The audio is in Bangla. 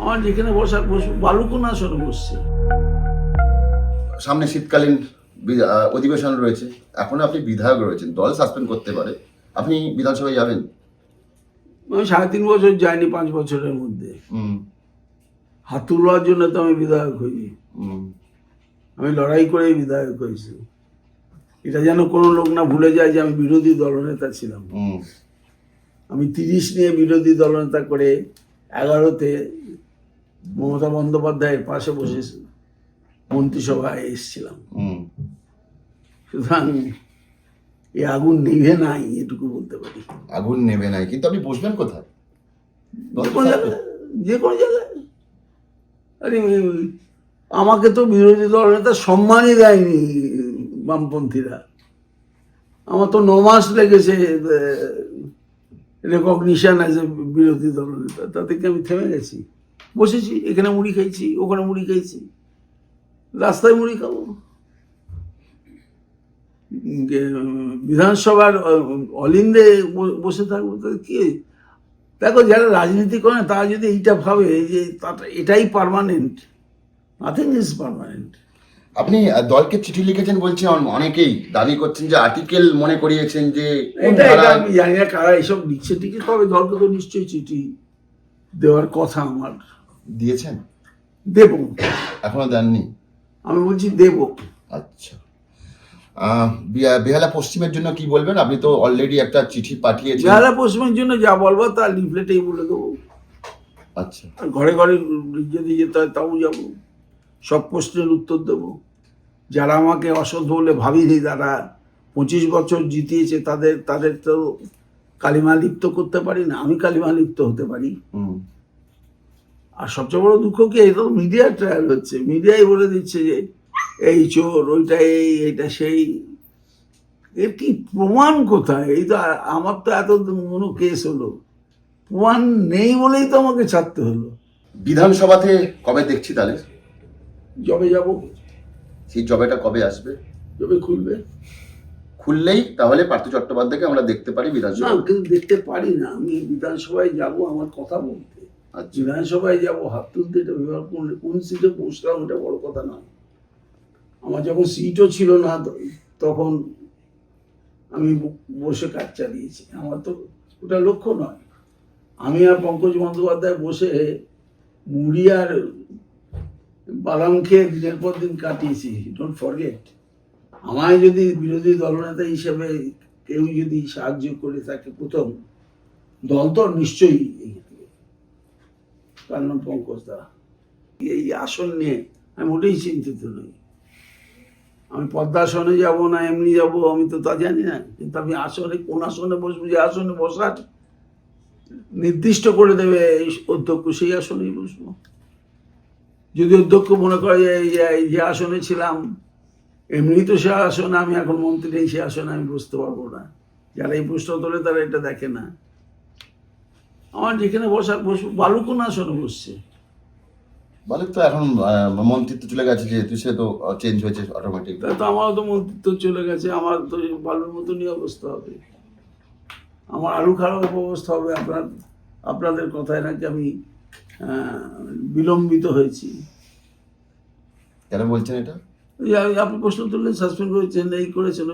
আমার যেখানে বসার বসবো বালুকোন আসনে বসছে। সামনে শীতকালীন অধিবেশন রয়েছে। এখন আপনি বিধায়ক রয়েছেন দল সাসপেন্ড করতে পারে। আপনি বিধানসভায় যাবেন? আমি সাড়ে তিন বছর যাইনি পাঁচ বছরের মধ্যে। হাত তুলবার জন্য তো আমি বিধায়ক হইনি। আমি লড়াই করেই বিধায়ক হয়েছি। এটা যেন কোনো লোক না ভুলে যায় যে আমি বিরোধী দলনেতা ছিলাম। আমি তিরিশ নিয়ে বিরোধী দলনেতা করে এগারোতে মমতা বন্দ্যোপাধ্যায়ের পাশে বসে মন্ত্রিসভায় এসেছিলাম। সুতরাং এই আগুন নিভে নাই এটুকু বলতে পারি। আগুন নেবে নাই কিন্তু আপনি বসবেন কোথায়? যে কোনো জায়গায় যে কোনো জায়গায়। আরে আমাকে তো বিরোধী দলনেতা সম্মানই দেয়নি বামপন্থীরা। আমার তো ন মাস লেগেছে রেকগনিশন অ্যাজ এ বিরোধী দলনেতা তাতে কি আমি থেমে গেছি? বসেছি এখানে মুড়ি খাইছি ওখানে মুড়ি খাইছি। রাস্তায় মুড়ি খাব। বিধানসভার অলিন্দে বসে থাকব তো কি? দেখো যারা রাজনীতি করে তারা যদি এইটা ভাবে যে এটাই পার্মানেন্ট নাথিং ইজ পার্মানেন্ট আপনি দলকে চিঠি লিখেছেন বলছেন অন- অনেকেই দাবি করছেন যে আর্টিকেল মনে করিয়েছেন যে আমি জানি না কারা এসব লিখছে টিকিট পাবে দলকে তো নিশ্চয়ই চিঠি দেওয়ার কথা আমার। দিয়েছেন? দেব। এখনও দেননি? আমি বলছি দেব। আচ্ছা। বেহালা পশ্চিমের জন্য কি বলবেন? আপনি তো অলরেডি একটা চিঠি পাঠিয়েছেন। বেহালা পশ্চিমের জন্য যা বলব তা লিফলেটেই বলে দেবো। আচ্ছা। ঘরে ঘরে যদি যেতে হয় তাও যাব। সব প্রশ্নের উত্তর দেব। যারা আমাকে অসৎ বলে ভাবিনি তারা পঁচিশ বছর জিতিয়েছে তাদের তাদের তো কালিমা লিপ্ত করতে পারি না। আমি কালিমা লিপ্ত হতে পারি। হুম। আর সবচেয়ে বড় দুঃখ কি এটা তো মিডিয়ার ট্রায়াল হচ্ছে। মিডিয়াই বলে দিচ্ছে যে এই চোর ওইটা এই এইটা সেই। এর কি প্রমাণ কোথায়? এই তো আমার তো এত মনো কেস হলো। প্রমাণ নেই বলেই তো আমাকে ছাড়তে হলো। বিধানসভাতে কবে দেখছি তাহলে? জবে যাব। সেই জবেটা কবে আসবে? জবে খুলবে। খুললেই তাহলে পার্থ চট্টোপাধ্যায়কে আমরা দেখতে পারি বিধানসভা কিন্তু দেখতে পারি না। আমি বিধানসভায় যাব আমার কথা বলতে। বিধানসভায় যাব, হাত তুলতে এটা ব্যবহার করলে কোন সিটে পৌঁছলাম এটা বড় কথা না আমার যখন সিটও ছিল না তখন আমি বসে কাজ চালিয়েছি। আমার তো ওটা লক্ষ্য নয়। আমি আর পঙ্কজ বন্দ্যোপাধ্যায় বসে মুড়ি আর বাদাম খেয়ে দিনের পর দিন কাটিয়েছি ডোন্ট ফরগেট আমায় যদি বিরোধী দলনেতা হিসেবে কেউ যদি সাহায্য করে থাকে প্রথম, দল তো নিশ্চয়ই তার পঙ্কজ দা এই আসন নিয়ে আমি মোটেই চিন্তিত নই। আমি পদ্মাসনে যাব না, এমনি যাব, আমি তো তা জানি না। কিন্তু আমি আসনে, কোন আসনে বসবো, যে আসনে বসার নির্দিষ্ট করে দেবে এই অধ্যক্ষ, সেই আসনেই বসবো। যদি অধ্যক্ষ মনে করে যে, এই যে- এই যে আসনে ছিলাম, এমনি তো সে আসনে আমি, এখন মন্ত্রী নেই, সে আসনে আমি বসতে পারব না। যারা এই প্রশ্ন তোলে তারা এটা দেখে না। আমার যেখানে বসার বসবো বালুকোন আসনে বসছে। বালুক তো এখন মন্ত্রিত্ব চলে গেছে যেহেতু সে তো চেঞ্জ হয়েছে অটোমেটিক তা তো আমারও তো মন্ত্রিত্ব চলে গেছে আমার তো বালুর মতনই অবস্থা হবে। আমার আলু খারাপ অবস্থা হবে আপনার আপনাদের কথায় নাকি আমি বিলম্বিত হয়েছি। কেন বলছেন এটা? আপনি প্রশ্ন তুললেন সাসপেন্ড করেছেন এই করেছেন